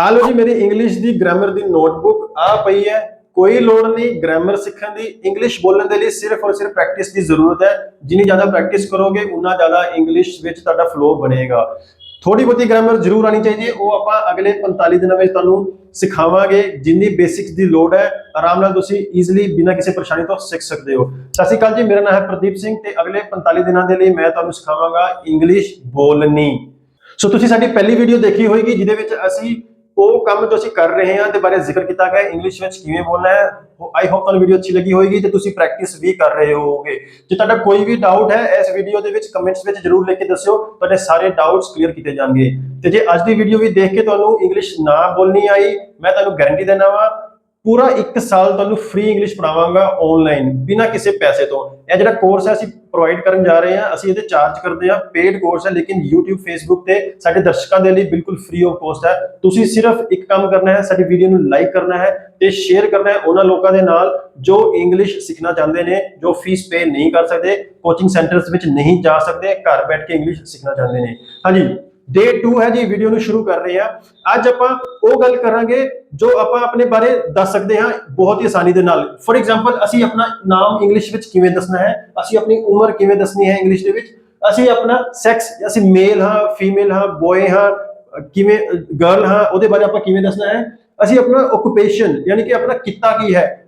ਆ ਲਓ ਜੀ ਮੇਰੀ ਇੰਗਲਿਸ਼ ਦੀ ਗ੍ਰਾਮਰ ਦੀ ਨੋਟਬੁੱਕ ਆ ਪਈ ਹੈ। ਕੋਈ ਲੋੜ ਨਹੀਂ ਗ੍ਰਾਮਰ ਸਿੱਖਣ ਦੀ। ਇੰਗਲਿਸ਼ ਬੋਲਣ ਦੇ ਲਈ ਸਿਰਫ ਔਰ ਸਿਰਫ ਪ੍ਰੈਕਟਿਸ ਦੀ ਜ਼ਰੂਰਤ ਹੈ। ਜਿੰਨੀ ਜ਼ਿਆਦਾ ਪ੍ਰੈਕਟਿਸ ਕਰੋਗੇ ਉਨਾ ਜ਼ਿਆਦਾ ਇੰਗਲਿਸ਼ ਵਿੱਚ ਤੁਹਾਡਾ ਫਲੋ ਬਣੇਗਾ। ਥੋੜੀ ਬਹੁਤੀ ਗ੍ਰਾਮਰ ਜ਼ਰੂਰ ਆਣੀ ਚਾਹੀਦੀ ਹੈ। ਉਹ ਆਪਾਂ ਅਗਲੇ 45 ਦਿਨਾਂ ਵਿੱਚ ਤੁਹਾਨੂੰ ਸਿਖਾਵਾਂਗੇ। ਜਿੰਨੀ ਬੇਸਿਕਸ ਦੀ ਲੋੜ ਹੈ, ਆਰਾਮ ਨਾਲ ਤੁਸੀਂ ਈਜ਼ੀਲੀ ਬਿਨਾਂ ਕਿਸੇ ਪਰੇਸ਼ਾਨੀ ਤੋਂ ਸਿੱਖ ਸਕਦੇ ਹੋ। ਸਤਿ ਸ਼੍ਰੀ ਅਕਾਲ ਜੀ, ਮੇਰਾ ਨਾਮ ਹੈ ਪ੍ਰਦੀਪ ਸਿੰਘ ਤੇ ਅਗਲੇ 45 ਦਿਨਾਂ ਦੇ ਲਈ ਮੈਂ ਤੁਹਾਨੂੰ ਸਿਖਾਵਾਂਗਾ ਇੰਗਲਿਸ਼ ਬੋਲਣੀ। ਸੋ ਤੁਸੀਂ ਸਾਡੀ ਪਹਿਲੀ ਵੀਡੀਓ ਦੇਖੀ ਹੋਏਗੀ, ਜਿਹਦੇ ਵਿੱਚ ਅਸੀਂ ਉਹ ਕੰਮ ਜੋ ਅਸੀਂ ਕਰ ਰਹੇ ਹਾਂ ਦੇ ਬਾਰੇ ਜ਼ਿਕਰ ਕੀਤਾ ਗਿਆ ਇੰਗਲਿਸ਼ ਵਿੱਚ ਕਿਵੇਂ ਬੋਲਣਾ ਹੈ ਆਈ ਹੋਪ ਤੁਹਾਨੂੰ ਵੀਡੀਓ ਅੱਛੀ ਲੱਗੀ ਹੋਏਗੀ ਤੇ ਤੁਸੀਂ ਪ੍ਰੈਕਟਿਸ ਵੀ ਕਰ ਰਹੇ ਹੋਵੋਗੇ। ਜੇ ਤੁਹਾਡਾ ਕੋਈ ਵੀ ਡਾਊਟ ਹੈ, ਇਸ ਵੀਡੀਓ ਦੇ ਵਿੱਚ ਕਮੈਂਟਸ ਵਿੱਚ ਜਰੂਰ ਲਿਖ ਕੇ ਦੱਸਿਓ, ਤੁਹਾਡੇ ਸਾਰੇ ਡਾਊਟਸ ਕਲੀਅਰ ਕੀਤੇ ਜਾਣਗੇ। ਤੇ ਜੇ ਅੱਜ ਦੀ ਵੀਡੀਓ ਵੀ ਦੇਖ ਕੇ ਤੁਹਾਨੂੰ ਇੰਗਲਿਸ਼ ਨਾ ਬੋਲਣੀ ਆਈ, ਮੈਂ ਤੁਹਾਨੂੰ ਗਾਰੰਟੀ ਦਿੰਦਾ ਵਾਂ ਪੂਰਾ 1 ਸਾਲ ਤੁਹਾਨੂੰ ਫ੍ਰੀ ਇੰਗਲਿਸ਼ ਪੜਾਵਾਂਗਾ ਆਨਲਾਈਨ ਬਿਨਾਂ ਕਿਸੇ ਪੈਸੇ ਤੋਂ। ਇਹ ਜਿਹੜਾ ਕੋਰਸ ਹੈ, ਅਸੀਂ ਪ੍ਰੋਵਾਈਡ ਕਰਨ ਜਾ ਰਹੇ ਹਾਂ, ਅਸੀਂ ਇਹਦੇ ਚਾਰਜ ਕਰਦੇ ਹਾਂ ਪੇਡ ਕੋਰਸ ਹੈ, ਲੇਕਿਨ YouTube, Facebook ਤੇ ਸਾਡੇ ਦਰਸ਼ਕਾਂ ਦੇ ਲਈ ਬਿਲਕੁਲ ਫ੍ਰੀ ਆਫ ਕੋਸਟ ਹੈ। ਤੁਸੀਂ ਸਿਰਫ ਇੱਕ ਕੰਮ ਕਰਨਾ ਹੈ, ਸਾਡੀ ਵੀਡੀਓ ਨੂੰ ਲਾਈਕ ਕਰਨਾ ਹੈ ਤੇ ਸ਼ੇਅਰ ਕਰਨਾ ਹੈ ਉਹਨਾਂ ਲੋਕਾਂ ਦੇ ਨਾਲ ਜੋ ਇੰਗਲਿਸ਼ ਸਿੱਖਣਾ ਚਾਹੁੰਦੇ ਨੇ, ਜੋ ਫੀਸ ਪੇ ਨਹੀਂ ਕਰ ਸਕਦੇ ਕੋਚਿੰਗ ਸੈਂਟਰਸ ਵਿੱਚ ਨਹੀਂ ਜਾ ਸਕਦੇ, ਘਰ ਬੈਠ ਕੇ ਇੰਗਲਿਸ਼ ਸਿੱਖਣਾ ਚਾਹੁੰਦੇ ਨੇ। ਹਾਂਜੀ ਡੇ 2 ਹੈ ਜੀ ਵੀਡੀਓ ਨੂੰ ਸ਼ੁਰੂ ਕਰ ਰਹੇ ਹਾਂ। ਅੱਜ ਆਪਾਂ ਉਹ ਗੱਲ ਕਰਾਂਗੇ ਜੋ ਆਪਾਂ ਆਪਣੇ ਬਾਰੇ ਦੱਸ ਸਕਦੇ ਹਾਂ ਬਹੁਤ ਹੀ ਆਸਾਨੀ ਦੇ ਨਾਲ। ਫੋਰ ਐਗਜ਼ਾਮਪਲ ਅਸੀਂ ਆਪਣਾ ਨਾਮ ਇੰਗਲਿਸ਼ ਵਿੱਚ ਕਿਵੇਂ ਦੱਸਣਾ ਹੈ? ਅਸੀਂ ਆਪਣੀ ਉਮਰ ਕਿਵੇਂ ਦੱਸਣੀ ਹੈ ਇੰਗਲਿਸ਼ ਦੇ ਵਿੱਚ? ਅਸੀਂ ਆਪਣਾ ਸੈਕਸ ਅਸੀਂ ਮੇਲ ਹਾਂ ਫੀਮੇਲ ਹਾਂ ਬॉय ਹਾਂ, ਕਿਵੇਂ ਗਰਲ ਹਾਂ, ਉਹਦੇ ਬਾਰੇ ਆਪਾਂ ਕਿਵੇਂ ਦੱਸਣਾ ਹੈ? ਅਸੀਂ ਆਪਣਾ ਓਕੂਪੇਸ਼ਨ ਯਾਨੀ ਕਿ ਆਪਣਾ ਕਿੱਤਾ ਕੀ ਹੈ?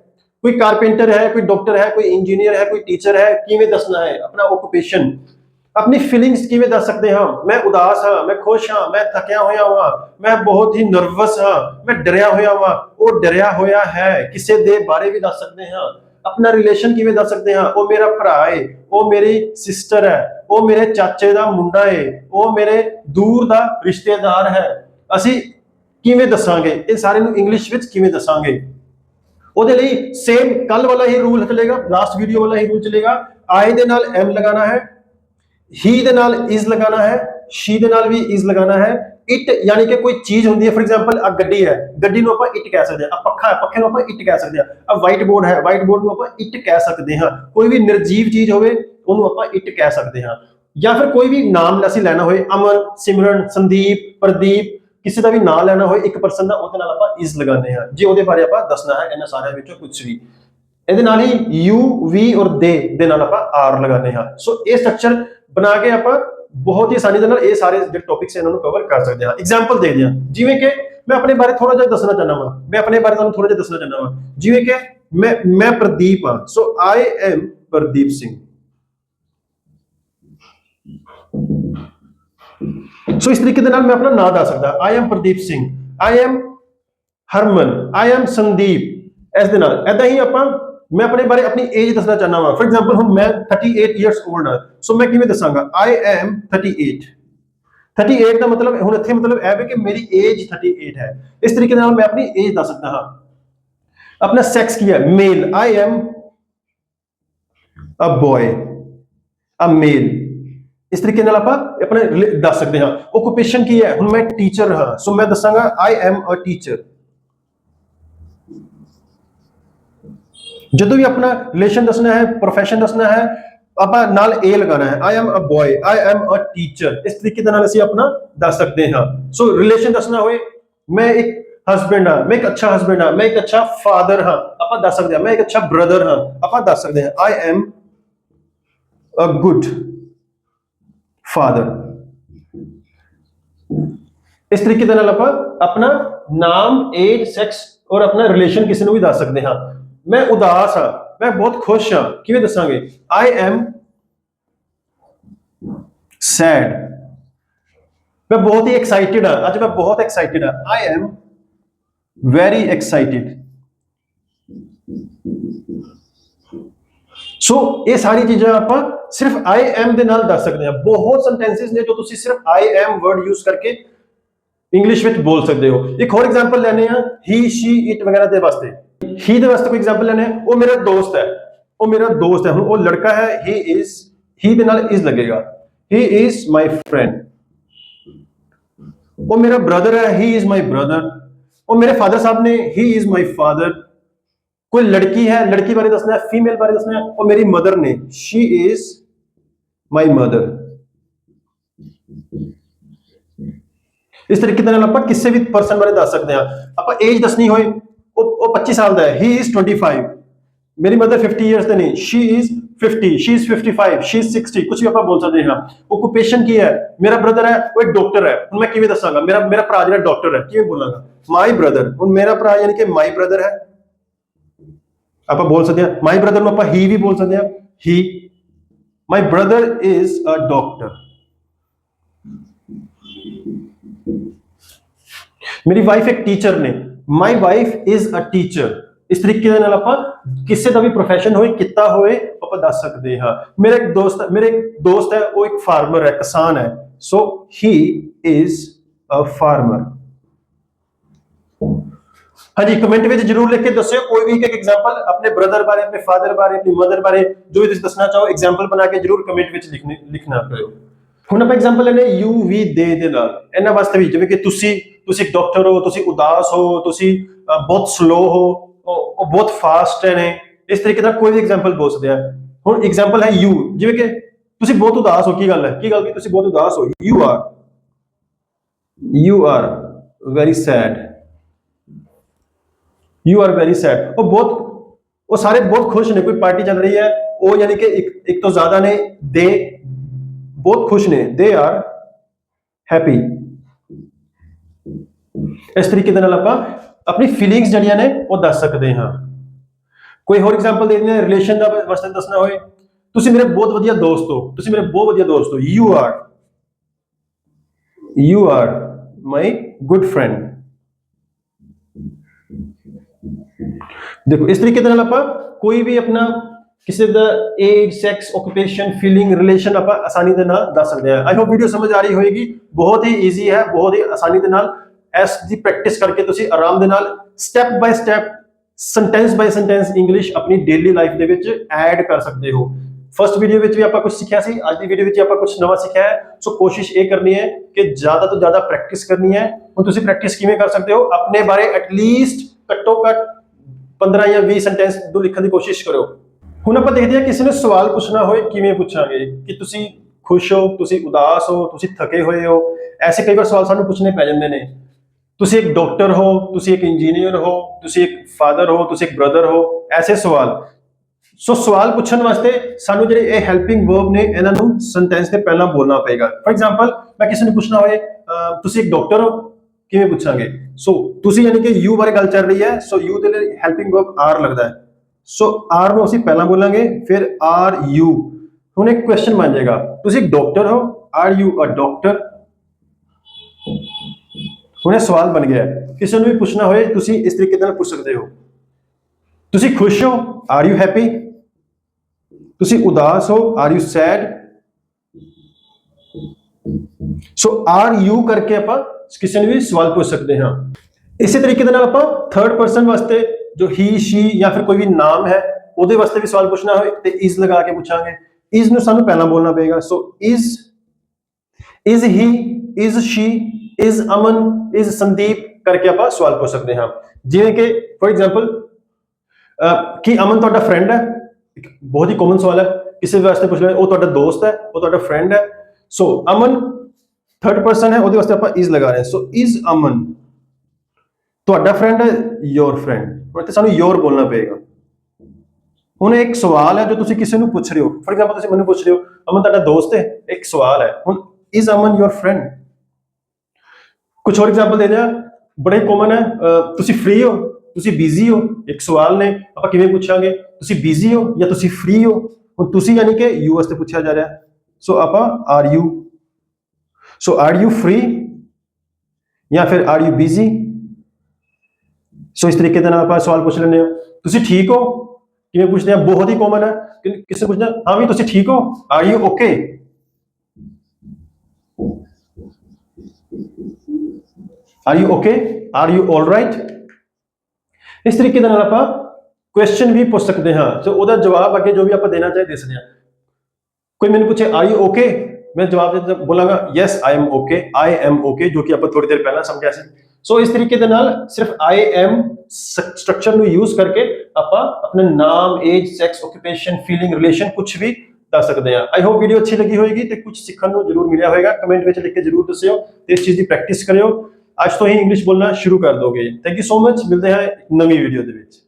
ਕੋਈ ਕਾਰਪੈਂਟਰ ਹੈ, ਕੋਈ ਡਾਕਟਰ ਹੈ, ਕੋਈ ਇੰਜੀਨੀਅਰ ਹੈ, ਕੋਈ ਟੀਚਰ ਹੈ, ਕਿਵੇਂ ਦੱਸਣਾ ਹੈ? ਆਪਣਾ ਓਕੂਪੇਸ਼ਨ ਆਪਣੀ ਫੀਲਿੰਗਸ ਕਿਵੇਂ ਦੱਸ ਸਕਦੇ ਹਾਂ? ਮੈਂ ਉਦਾਸ ਹਾਂ, ਮੈਂ ਖੁਸ਼ ਹਾਂ, ਮੈਂ ਥੱਕਿਆ ਹੋਇਆ ਹਾਂ ਮੈਂ ਬਹੁਤ ਹੀ ਨਰਵਸ ਹਾਂ, ਮੈਂ ਡਰਿਆ ਹੋਇਆ ਹਾਂ ਉਹ ਡਰਿਆ ਹੋਇਆ ਹੈ, ਕਿਸੇ ਦੇ ਬਾਰੇ ਵੀ ਦੱਸ ਸਕਦੇ ਹਾਂ। ਆਪਣਾ ਰਿਲੇਸ਼ਨ ਕਿਵੇਂ ਦੱਸ ਸਕਦੇ ਹਾਂ? ਉਹ ਮੇਰਾ ਭਰਾ ਏ, ਉਹ ਮੇਰੀ ਸਿਸਟਰ ਹੈ, ਉਹ ਮੇਰੇ ਚਾਚੇ ਦਾ ਮੁੰਡਾ ਏ, ਉਹ ਮੇਰੇ ਦੂਰ ਦਾ ਰਿਸ਼ਤੇਦਾਰ ਹੈ। ਅਸੀਂ ਕਿਵੇਂ ਦੱਸਾਂਗੇ? ਇਹ ਸਾਰੇ ਨੂੰ ਇੰਗਲਿਸ਼ ਵਿੱਚ ਕਿਵੇਂ ਦੱਸਾਂਗੇ? ਉਹਦੇ ਲਈ ਸੇਮ ਕੱਲ ਵਾਲਾ ਹੀ ਰੂਲ ਚੱਲੇਗਾ ਲਾਸਟ ਵੀਡੀਓ ਵਾਲਾ ਹੀ ਰੂਲ ਚੱਲੇਗਾ। ਆਏ ਦੇ ਨਾਲ ਐਮ ਲਗਾਣਾ ਹੈ ਹੀ ਦੇ ਨਾਲ ਇਜ਼ ਲਗਾਣਾ ਹੈ ਸ਼ੀ ਦੇ ਨਾਲ ਵੀ ਇਜ਼ ਲਗਾਣਾ ਹੈ। ਇਟ ਯਾਨੀ ਕਿ ਕੋਈ ਚੀਜ਼ ਹੁੰਦੀ ਹੈ ਫੋਰ ਐਗਜ਼ਾਮਪਲ ਆ ਗੱਡੀ ਹੈ। ਗੱਡੀ ਨੂੰ ਆਪਾਂ ਇਟ ਕਹਿ ਸਕਦੇ ਹਾਂ। ਆ ਪੱਖਾ ਹੈ, ਪੱਖੇ ਨੂੰ ਆਪਾਂ ਇਟ ਕਹਿ ਸਕਦੇ ਹਾਂ। ਆ ਵਾਈਟ ਬੋਰਡ ਹੈ ਵਾਈਟ ਬੋਰਡ ਨੂੰ ਆਪਾਂ ਇਟ ਕਹਿ ਸਕਦੇ ਹਾਂ। ਕੋਈ ਵੀ ਨਿਰਜੀਵ ਚੀਜ਼ ਹੋਵੇ, ਉਹਨੂੰ ਆਪਾਂ ਇਟ ਕਹਿ ਸਕਦੇ ਹਾਂ। ਜਾਂ ਫਿਰ ਕੋਈ ਵੀ ਨਾਮ ਅਸੀਂ ਲੈਣਾ ਹੋਏ ਅਮਨ ਸਿਮਰਨ, ਸੰਦੀਪ, ਪ੍ਰਦੀਪ, ਕਿਸੇ ਦਾ ਵੀ ਨਾਮ ਲੈਣਾ ਹੋਏ, ਇੱਕ ਪਰਸਨ ਦਾ, ਉਹਦੇ ਨਾਲ ਆਪਾਂ ਇਜ਼ ਲਗਾਉਂਦੇ ਹਾਂ। ਜੇ ਉਹਦੇ ਬਾਰੇ ਆਪਾਂ ਦੱਸਣਾ ਹੈ, ਇਹਨਾਂ ਸਾਰਿਆਂ ਵਿੱਚੋਂ ਕੁਝ ਵੀ। ਇਹਦੇ ਨਾਲ ਹੀ ਯੂ, ਵੀ ਔਰ ਦੇ ਦੇ ਨਾਲ ਆਪਾਂ ਆਰ ਲਗਾਉਂਦੇ ਹਾਂ। ਸੋ ਇਹ ਸਟਰਕਚਰ ਬਣਾ ਕੇ ਆਪਾਂ ਬਹੁਤ ਹੀ ਆਸਾਨੀ ਦੇ ਨਾਲ ਇਹ ਸਾਰੇ ਜਿਹੜੇ ਟੌਪਿਕਸ ਇਹਨਾਂ ਨੂੰ ਕਵਰ ਕਰ ਸਕਦੇ ਹਾਂ। ਐਗਜ਼ਾਮਪਲ ਦੇਖਦੇ ਹਾਂ। ਜਿਵੇਂ ਕਿ ਮੈਂ ਆਪਣੇ ਬਾਰੇ ਥੋੜਾ ਜਿਹਾ ਦੱਸਣਾ ਚਾਹੁੰਦਾ ਹਾਂ ਮੈਂ ਆਪਣੇ ਬਾਰੇ ਤੁਹਾਨੂੰ ਥੋੜਾ ਜਿਹਾ ਦੱਸਣਾ ਚਾਹੁੰਦਾ ਹਾਂ ਜਿਵੇਂ ਕਿ ਮੈਂ ਮੈਂ ਪ੍ਰਦੀਪ ਹਾਂ। So I am Pradeep Singh. So ਇਸ ਤਰੀਕੇ ਦੇ ਨਾਲ ਮੈਂ ਆਪਣਾ ਨਾਮ ਦੱਸ ਸਕਦਾ। I am Pradeep Singh. I am Harman. I am Sandeep. ਇਸ ਦੇ ਨਾਲ। ਐਦਾਂ ਹੀ ਆਪਾਂ ਮੈਂ ਆਪਣੇ ਬਾਰੇ ਆਪਣੀ ਏਜ ਦੱਸਣਾ ਚਾਹੁੰਦਾ ਹਾਂ ਫੋਰ ਐਗਜ਼ਾਮਪਲ ਹੁਣ ਮੈਂ 38 ਇਅਰਸ 올ਡ ਹਾਂ ਸੋ ਮੈਂ ਕਿਵੇਂ ਦੱਸਾਂਗਾ? ਆਈ ਐਮ 38 38 ਦਾ ਮਤਲਬ, ਹੁਣ ਇੱਥੇ ਮਤਲਬ ਇਹ ਹੈ ਕਿ ਮੇਰੀ ਏਜ 38 ਹੈ। ਇਸ ਤਰੀਕੇ ਨਾਲ ਮੈਂ ਆਪਣੀ ਏਜ ਦੱਸ ਸਕਦਾ ਹਾਂ। ਆਪਣਾ ਸੈਕਸ ਕੀ ਹੈ? ਮੇਲ ਆਈ ਐਮ ਅ ਬॉय ਅ ਮੇਲ ਇਸ ਤਰੀਕੇ ਨਾਲ ਆਪਾਂ ਆਪਣੇ ਦੱਸ ਸਕਦੇ ਹਾਂ। ਓਕੂਪੇਸ਼ਨ ਕੀ ਹੈ? ਹੁਣ ਮੈਂ ਟੀਚਰ ਹਾਂ ਸੋ ਮੈਂ ਦੱਸਾਂਗਾ ਆਈ ਐਮ ਅ ਟੀਚਰ ਜਦੋਂ ਵੀ ਆਪਣਾ ਰਿਲੇਸ਼ਨ ਦੱਸਣਾ ਹੈ ਪ੍ਰੋਫੈਸ਼ਨ ਦੱਸਣਾ ਹੈ, ਆਪਾਂ ਨਾਲ ਏ ਲਗਾਉਣਾ ਹੈ। I am a boy I am a teacher ਇਸ ਤਰੀਕੇ ਦੇ ਨਾਲ ਅਸੀਂ ਆਪਣਾ ਦੱਸ ਸਕਦੇ ਹਾਂ। ਸੋ ਰਿਲੇਸ਼ਨ ਦੱਸਣਾ ਹੋਏ, ਮੈਂ ਇੱਕ ਹਸਬੰਡ ਹਾਂ, ਮੈਂ ਇੱਕ ਅੱਛਾ ਹਸਬੰਡ ਹਾਂ, ਮੈਂ ਇੱਕ ਅੱਛਾ ਫਾਦਰ ਹਾਂ। ਆਪਾਂ ਦੱਸ ਸਕਦੇ ਹਾਂ, ਮੈਂ ਇੱਕ ਅੱਛਾ ਬ੍ਰਦਰ ਹਾਂ। ਆਪਾਂ ਦੱਸ ਸਕਦੇ ਹਾਂ I am a good father ਇਸ ਤਰੀਕੇ ਦੇ ਨਾਲ ਆਪਾਂ ਆਪਣਾ ਨਾਮ ਏਜ ਸੈਕਸ ਔਰ ਆਪਣਾ ਰਿਲੇਸ਼ਨ ਕਿਸੇ ਨੂੰ ਵੀ ਦੱਸ ਸਕਦੇ ਹਾਂ। ਮੈਂ ਉਦਾਸ ਹਾਂ, ਮੈਂ ਬਹੁਤ ਖੁਸ਼ ਹਾਂ। ਕਿਵੇਂ ਦੱਸਾਂਗੇ? ਆਈ ਐਮ ਸੈਡ ਮੈਂ ਬਹੁਤ ਹੀ ਐਕਸਾਈਟਿਡ ਹਾਂ। ਅੱਜ ਮੈਂ ਬਹੁਤ ਐਕਸਾਈਟਿਡ ਹਾਂ। I am very excited so ਇਹ ਸਾਰੀ ਚੀਜ਼ਾਂ ਆਪਾਂ ਸਿਰਫ ਆਈ ਐਮ ਦੇ ਨਾਲ ਦੱਸ ਸਕਦੇ ਹਾਂ। ਬਹੁਤ ਸੈਂਟੈਂਸਸ ਨੇ ਜੋ ਤੁਸੀਂ ਸਿਰਫ ਆਈ ਐਮ ਵਰਡ ਯੂਜ਼ ਕਰਕੇ ਇੰਗਲਿਸ਼ ਵਿੱਚ ਬੋਲ ਸਕਦੇ ਹੋ। ਇੱਕ ਹੋਰ ਐਗਜ਼ਾਮਪਲ ਲੈਣੇ ਆ ਹੀ ਸ਼ੀ ਇਟ ਵਗੈਰਾ ਦੇ ਵਾਸਤੇ। ਹੀ ਦੇ ਵਾਸਤੇ ਕੋਈ ਐਗਜ਼ਾਮਪਲ ਲੈਣੇ ਆ ਉਹ ਮੇਰਾ ਦੋਸਤ ਹੈ। ਉਹ ਮੇਰਾ ਦੋਸਤ ਹੈ। ਹੁਣ ਉਹ ਲੜਕਾ ਹੈ। ਹੀ ਇਜ਼ ਹੀ ਦੇ ਨਾਲ ਇਜ਼ ਲੱਗੇਗਾ। ਹੀ ਇਜ਼ ਮਾਈ ਫਰੈਂਡ ਉਹ ਮੇਰਾ ਬ੍ਰਦਰ ਹੈ। ਹੀ ਇਜ਼ ਮਾਈ ਬ੍ਰਦਰ ਉਹ ਮੇਰੇ ਫਾਦਰ ਸਾਹਿਬ ਨੇ ਹੀ ਇਜ਼ ਮਾਈ ਫਾਦਰ ਕੋਈ ਲੜਕੀ ਹੈ। ਲੜਕੀ ਬਾਰੇ ਦੱਸਣਾ ਹੈ। ਫੀਮੇਲ ਬਾਰੇ ਦੱਸਣਾ ਹੈ। ਉਹ ਮੇਰੀ ਮਦਰ ਨੇ। ਸ਼ੀ ਇਜ਼ ਮਾਈ ਮਦਰ ਇਸ ਤਰੀਕੇ ਦੇ ਨਾਲ ਆਪਾਂ ਕਿਸੇ ਵੀ ਪਰਸਨ ਬਾਰੇ ਦੱਸ ਸਕਦੇ ਹਾਂ। ਆਪਾਂ ਏਜ ਦੱਸਣੀ ਹੋਏ। ਉਹ ਉਹ 25 ਸਾਲ ਦਾ ਹੈ ਹੀ ਇਜ਼ 25 ਮੇਰੀ ਮਦਰ 50 ਇਅਰਸ ਦੇ ਨਹੀਂ she is 50 she is 55 she is 60 ਕੁਝ ਵੀ ਆਪਾਂ ਬੋਲ ਸਕਦੇ ਹਾਂ ਓਕੂਪੇਸ਼ਨ ਕੀ ਹੈ ਮੇਰਾ ਬ੍ਰਦਰ ਹੈ ਉਹ ਇੱਕ ਡਾਕਟਰ ਹੈ ਹੁਣ ਮੈਂ ਕਿਵੇਂ ਦੱਸਾਂਗਾ ਮੇਰਾ ਮੇਰਾ ਭਰਾ ਜਿਹੜਾ ਡਾਕਟਰ ਹੈ ਕਿਵੇਂ ਬੋਲਾਂਗਾ ਮਾਈ ਬ੍ਰਦਰ ਹੁਣ ਮੇਰਾ ਭਰਾ ਯਾਨੀ ਕਿ ਮਾਈ ਬ੍ਰਦਰ ਹੈ ਆਪਾਂ ਬੋਲ ਸਕਦੇ ਹਾਂ ਮਾਈ ਬ੍ਰਦਰ ਨੂੰ ਆਪਾਂ ਹੀ ਵੀ ਬੋਲ ਸਕਦੇ ਹਾਂ he my brother is a doctor ਮੇਰੀ ਵਾਈਫ ਇੱਕ ਟੀਚਰ ਨੇ my wife is a teacher ਇਸ ਤਰੀਕੇ ਦੇ ਨਾਲ ਆਪਾਂ ਕਿਸੇ ਦਾ ਵੀ profession ਹੋਏ, ਕਿੱਤਾ ਹੋਏ, ਆਪਾਂ ਦੱਸ ਸਕਦੇ ਹਾਂ। ਮੇਰੇ ਇੱਕ ਦੋਸਤ, ਮੇਰੇ ਇੱਕ ਦੋਸਤ ਹੈ, ਉਹ ਇੱਕ ਫਾਰਮਰ ਹੈ, ਕਿਸਾਨ ਹੈ। So he is a farmer ਹਾਂਜੀ ਕਮੈਂਟ ਵਿੱਚ ਜਰੂਰ ਲਿਖ ਕੇ ਦੱਸਿਓ। ਕੋਈ ਵੀ ਇੱਕ ਐਗਜ਼ਾਮਪਲ ਆਪਣੇ ਬ੍ਰਦਰ ਬਾਰੇ, ਆਪਣੇ ਫਾਦਰ ਬਾਰੇ, ਆਪਣੀ ਮਦਰ ਬਾਰੇ, ਜੋ ਵੀ ਤੁਸੀਂ ਦੱਸਣਾ ਚਾਹੋ ਐਗਜ਼ਾਮਪਲ ਬਣਾ ਕੇ ਜਰੂਰ ਕਮੈਂਟ ਵਿੱਚ ਲਿਖਣੇ ਲਿਖਣਾ ਕਰਿਓ ਹੁਣ ਆਪਾਂ ਐਗਜ਼ਾਮਪਲ ਲੈਨੇ ਯੂ ਵੀ ਦੇ ਦੇ ਨਾਲ। ਇਹਨਾਂ ਵਾਸਤੇ ਵੀ, ਜਿਵੇਂ ਕਿ ਤੁਸੀਂ ਤੁਸੀਂ ਇੱਕ ਡਾਕਟਰ ਹੋ, ਤੁਸੀਂ ਉਦਾਸ ਹੋ, ਤੁਸੀਂ ਬਹੁਤ ਸਲੋ ਹੋ, ਉਹ ਬਹੁਤ ਫਾਸਟ ਨੇ ਇਸ ਤਰੀਕੇ ਦਾ ਕੋਈ ਵੀ ਐਗਜ਼ਾਮਪਲ ਬੋਲ ਸਕਦੇ ਆ। ਹੁਣ ਐਗਜ਼ਾਮਪਲ ਹੈ ਯੂ ਜਿਵੇਂ ਕਿ ਤੁਸੀਂ ਬਹੁਤ ਉਦਾਸ ਹੋ, ਕੀ ਗੱਲ ਹੈ? ਕੀ ਗੱਲ ਕੀ ਤੁਸੀਂ ਬਹੁਤ ਉਦਾਸ ਹੋ? You are you are very sad you are very sad ਉਹ ਬਹੁਤ, ਉਹ ਸਾਰੇ ਬਹੁਤ ਖੁਸ਼ ਨੇ, ਕੋਈ ਪਾਰਟੀ ਚੱਲ ਰਹੀ ਹੈ, ਉਹ ਯਾਨੀ ਕਿ ਇੱਕ ਇੱਕ ਤੋਂ ਜ਼ਿਆਦਾ ਨੇ ਦੇ ਬਹੁਤ ਖੁਸ਼ ਨੇ ਦੇ ਆਰ ਹੈਪੀ ਇਸ ਤਰੀਕੇ ਦੇ ਨਾਲ ਆਪਾਂ ਆਪਣੀ ਫੀਲਿੰਗਸ ਜਿਹੜੀਆਂ ਨੇ ਉਹ ਦੱਸ ਸਕਦੇ ਹਾਂ। ਕੋਈ ਹੋਰ ਐਗਜ਼ਾਮਪਲ ਦੇ ਦਿੰਦੇ ਰਿਲੇਸ਼ਨ ਦਾ ਵਾਸਤੇ ਦੱਸਣਾ ਹੋਏ। ਤੁਸੀਂ ਮੇਰੇ ਬਹੁਤ ਵਧੀਆ ਦੋਸਤ ਹੋ। ਤੁਸੀਂ ਮੇਰੇ ਬਹੁਤ ਵਧੀਆ ਦੋਸਤ ਹੋ। You are you are my good friend ਦੇਖੋ, ਇਸ ਤਰੀਕੇ ਦੇ ਨਾਲ ਆਪਾਂ ਕੋਈ ਵੀ ਆਪਣਾ ਕਿਸੇ ਦਾ age sex occupation feeling relation ਆਪਾਂ ਆਸਾਨੀ ਦੇ ਨਾਲ ਦੱਸ ਸਕਦੇ ਹਾਂ। ਆਈ ਹੋਪ ਵੀਡੀਓ ਸਮਝ ਆ ਰਹੀ ਹੋਏਗੀ। ਬਹੁਤ ਹੀ ਈਜ਼ੀ ਹੈ, ਬਹੁਤ ਹੀ ਆਸਾਨੀ ਦੇ ਨਾਲ ਇਸ ਦੀ ਪ੍ਰੈਕਟਿਸ ਕਰਕੇ ਤੁਸੀਂ ਆਰਾਮ ਦੇ ਨਾਲ step by step sentence by sentence English ਆਪਣੀ ਡੇਲੀ ਲਾਈਫ ਦੇ ਵਿੱਚ ਐਡ ਕਰ ਸਕਦੇ ਹੋ। ਫਰਸਟ ਵੀਡੀਓ ਵਿੱਚ ਵੀ ਆਪਾਂ ਕੁਝ ਸਿੱਖਿਆ ਸੀ, ਅੱਜ ਦੀ ਵੀਡੀਓ ਵਿੱਚ ਆਪਾਂ ਕੁਝ ਨਵਾਂ ਸਿੱਖਿਆ ਹੈ। ਸੋ ਕੋਸ਼ਿਸ਼ ਇਹ ਕਰਨੀ ਹੈ ਕਿ ਜ਼ਿਆਦਾ ਤੋਂ ਜ਼ਿਆਦਾ ਪ੍ਰੈਕਟਿਸ ਕਰਨੀ ਹੈ। ਹੁਣ ਤੁਸੀਂ ਪ੍ਰੈਕਟਿਸ ਕਿਵੇਂ ਕਰ ਸਕਦੇ ਹੋ? ਆਪਣੇ ਬਾਰੇ ਐਟਲੀਸਟ ਘੱਟੋ ਘੱਟ 15 ਜਾਂ 20 ਸੈਂਟੈਂਸ ਨੂੰ ਲਿਖਣ ਦੀ ਕੋਸ਼ਿਸ਼ ਕਰੋ ਹੁਣ ਆਪਾਂ ਦੇਖਦੇ ਹਾਂ ਕਿਸੇ ਨੇ ਸਵਾਲ ਪੁੱਛਣਾ ਹੋਏ ਕਿਵੇਂ ਪੁੱਛਾਂਗੇ। ਕਿ ਤੁਸੀਂ ਖੁਸ਼ ਹੋ, ਤੁਸੀਂ ਉਦਾਸ ਹੋ, ਤੁਸੀਂ ਥਕੇ ਹੋਏ ਹੋ। ਐਸੇ ਕਈ ਵਾਰ ਸਵਾਲ ਸਾਨੂੰ ਪੁੱਛਣੇ ਪੈ ਜਾਂਦੇ ਨੇ। ਤੁਸੀਂ ਇੱਕ ਡਾਕਟਰ ਹੋ, ਤੁਸੀਂ ਇੱਕ ਇੰਜੀਨੀਅਰ ਹੋ, ਤੁਸੀਂ ਇੱਕ ਫਾਦਰ ਹੋ, ਤੁਸੀਂ ਇੱਕ ਬ੍ਰਦਰ ਹੋ, ਐਸੇ ਸਵਾਲ। ਸੋ ਸਵਾਲ ਪੁੱਛਣ ਵਾਸਤੇ ਸਾਨੂੰ ਜਿਹੜੇ ਇਹ ਹੈਲਪਿੰਗ ਵਰਬ ਨੇ, ਇਹਨਾਂ ਨੂੰ ਸੈਂਟੈਂਸ ਦੇ ਪਹਿਲਾਂ ਬੋਲਣਾ ਪਏਗਾ। ਫੋਰ ਐਗਜ਼ਾਮਪਲ ਮੈਂ ਕਿਸੇ ਨੂੰ ਪੁੱਛਣਾ ਹੋਏ ਤੁਸੀਂ ਇੱਕ ਡਾਕਟਰ ਹੋ, ਕਿਵੇਂ ਪੁੱਛਾਂਗੇ? ਸੋ ਤੁਸੀਂ ਯਾਨੀ ਕਿ ਯੂ ਬਾਰੇ ਗੱਲ ਚੱਲ ਰਹੀ ਹੈ, ਸੋ ਯੂ ਦੇ ਲਈ ਹੈਲਪਿੰਗ ਵਰਬ ਆਰ ਲੱਗਦਾ ਹੈ। ਸੋ ਆਰ ਨੂੰ ਅਸੀਂ ਪਹਿਲਾਂ ਬੋਲਾਂਗੇ, ਫਿਰ ਆਰ ਯੂ। ਹੁਣ ਇੱਕ ਕੁਐਸਚਨ ਬਣ ਜਾਏਗਾ, ਤੁਸੀਂ ਇੱਕ ਡਾਕਟਰ ਹੋ, ਆਰ ਯੂ ਅ ਡਾਕਟਰ? ਹੁਣ ਇਹ ਸਵਾਲ ਬਣ ਗਿਆ ਕਿਸੇ ਨੂੰ ਵੀ ਪੁੱਛਣਾ ਹੋਏ, ਤੁਸੀਂ ਇਸ ਤਰੀਕੇ ਨਾਲ ਪੁੱਛ ਸਕਦੇ ਹੋ। ਤੁਸੀਂ ਖੁਸ਼ ਹੋ? ਆਰ ਯੂ ਹੈਪੀ ਤੁਸੀਂ ਉਦਾਸ ਹੋ? Are you sad so are you ਕਰਕੇ ਆਪਾਂ ਕਿਸੇ ਨੂੰ ਵੀ ਸਵਾਲ ਪੁੱਛ ਸਕਦੇ ਹਾਂ। ਇਸੇ ਤਰੀਕੇ ਦੇ ਨਾਲ ਆਪਾਂ ਥਰਡ ਪਰਸਨ ਵਾਸਤੇ ਜੋ ਹੀ ਸ਼ੀ ਜਾਂ ਫਿਰ ਕੋਈ ਵੀ ਨਾਮ ਹੈ, ਉਹਦੇ ਵਾਸਤੇ ਵੀ ਸਵਾਲ ਪੁੱਛਣਾ ਹੋਏ ਤੇ ਇਜ਼ ਲਗਾ ਕੇ ਪੁੱਛਾਂਗੇ। ਇਜ਼ ਨੂੰ ਸਾਨੂੰ ਪਹਿਲਾਂ ਬੋਲਣਾ ਪਏਗਾ। So is is he is she is Aman is Sandeep ਕਰਕੇ ਆਪਾਂ ਸਵਾਲ ਪੁੱਛ ਸਕਦੇ ਹਾਂ। ਜਿਵੇਂ ਕਿ ਫੋਰ ਐਗਜ਼ਾਮਪਲ ਕੀ ਅਮਨ ਤੁਹਾਡਾ ਫਰੈਂਡ ਹੈ? ਬਹੁਤ ਹੀ ਕਾਮਨ ਸਵਾਲ ਹੈ। ਕਿਸੇ ਵਾਸਤੇ ਪੁੱਛ ਲੈ ਉਹ ਤੁਹਾਡਾ ਦੋਸਤ ਹੈ, ਉਹ ਤੁਹਾਡਾ ਫਰੈਂਡ ਹੈ। ਸੋ ਅਮਨ ਥਰਡ ਪਰਸਨ ਹੈ, ਉਹਦੇ ਵਾਸਤੇ ਆਪਾਂ ਇਜ਼ ਲਗਾ ਰਹੇ ਹਾਂ। ਸੋ ਇਜ਼ ਅਮਨ ਤੁਹਾਡਾ ਫਰੈਂਡ ਹੈ ਯੋਰ ਫਰੈਂਡ ਤੇ ਸਾਨੂੰ ਯੋਰ ਬੋਲਣਾ ਪਏਗਾ। ਹੁਣ ਇੱਕ ਸਵਾਲ ਹੈ ਜੋ ਤੁਸੀਂ ਕਿਸੇ ਨੂੰ ਪੁੱਛ ਰਹੇ ਹੋ। ਫੋਰ ਐਗਜ਼ਾਮਪਲ ਤੁਸੀਂ ਮੈਨੂੰ ਪੁੱਛ ਰਹੇ ਹੋ ਅਮਨ ਤੁਹਾਡਾ ਦੋਸਤ ਹੈ, ਇੱਕ ਸਵਾਲ ਹੈ। ਹੁਣ ਇਜ਼ ਅਮਨ ਯੋਰ ਫਰੈਂਡ ਕੁਝ ਹੋਰ ਐਗਜ਼ਾਮਪਲ ਦੇ ਦਿਆਂ। ਬੜੇ ਕਾਮਨ ਹੈ। ਤੁਸੀਂ ਫ੍ਰੀ ਹੋ, ਤੁਸੀਂ ਬਿਜ਼ੀ ਹੋ। ਇੱਕ ਸਵਾਲ ਨੇ, ਆਪਾਂ ਕਿਵੇਂ ਪੁੱਛਾਂਗੇ? ਤੁਸੀਂ ਬਿਜ਼ੀ ਹੋ ਜਾਂ ਤੁਸੀਂ ਫ੍ਰੀ ਹੋ? ਹੁਣ ਤੁਸੀਂ ਯਾਨੀ ਕਿ ਯੂ ਵਾਸਤੇ ਪੁੱਛਿਆ ਜਾ ਰਿਹਾ। ਸੋ ਆਪਾਂ are you so are you free ਜਾਂ ਫਿਰ ਆਰ ਯੂ ਬਿਜ਼ੀ ਸੋ ਇਸ ਤਰੀਕੇ ਦੇ ਨਾਲ ਆਪਾਂ ਸਵਾਲ ਪੁੱਛ ਲੈਂਦੇ ਹਾਂ। ਤੁਸੀਂ ਠੀਕ ਹੋ? ਕਿਵੇਂ ਪੁੱਛਦੇ ਆ ਬਹੁਤ ਹੀ ਕਾਮਨ ਹੈ। ਕਿਸੇ ਪੁੱਛਦਾ ਹਾਂ ਵੀ ਤੁਸੀਂ ਠੀਕ ਹੋ? Are you okay are you okay are you all right ਇਸ ਤਰੀਕੇ ਦੇ ਨਾਲ ਆਪਾਂ ਕੁਐਸਚਨ ਵੀ ਪੁੱਛ ਸਕਦੇ ਹਾਂ। ਸੋ ਉਹਦਾ ਜਵਾਬ ਅੱਗੇ ਜੋ ਵੀ ਆਪਾਂ ਦੇਣਾ ਚਾਹੇ ਦੱਸਦੇ ਹਾਂ। ਕੋਈ ਮੈਨੂੰ ਪੁੱਛੇ ਆਰ ਯੂ ਓਕੇ ਮੈਂ ਜਵਾਬ ਬੋਲਾਂਗਾ yes I am okay I am okay ਜੋ ਕਿ ਆਪਾਂ ਥੋੜੀ ਦੇਰ ਪਹਿਲਾਂ ਸਮਝਿਆ ਸੀ। ਸੋ ਇਸ ਤਰੀਕੇ ਦੇ ਨਾਲ ਸਿਰਫ ਆਈ ਐਮ ਸਟਰਕਚਰ ਨੂੰ ਯੂਜ਼ ਕਰਕੇ ਆਪਾਂ ਆਪਣੇ ਨਾਮ age sex occupation feeling relation ਕੁਝ ਵੀ ਦੱਸ ਸਕਦੇ ਹਾਂ। ਆਈ ਹੋਪ ਵੀਡੀਓ ਅੱਛੀ ਲੱਗੀ ਹੋਏਗੀ ਤੇ ਕੁਝ ਸਿੱਖਣ ਨੂੰ ਜ਼ਰੂਰ ਮਿਲਿਆ ਹੋਵੇਗਾ ਕਮੈਂਟ ਵਿੱਚ ਲਿਖ ਕੇ ਜ਼ਰੂਰ ਦੱਸਿਓ ਤੇ ਇਸ ਚੀਜ਼ ਦੀ ਪ੍ਰੈਕਟਿਸ ਕਰਿਓ। ਅੱਜ ਤੋਂ ਹੀ ਇੰਗਲਿਸ਼ ਬੋਲਣਾ ਸ਼ੁਰੂ ਕਰ ਦੋਗੇ। ਥੈਂਕ ਯੂ ਸੋ ਮਚ ਮਿਲਦੇ ਹਾਂ ਨਵੀਂ ਵੀਡੀਓ ਦੇ ਵਿੱਚ।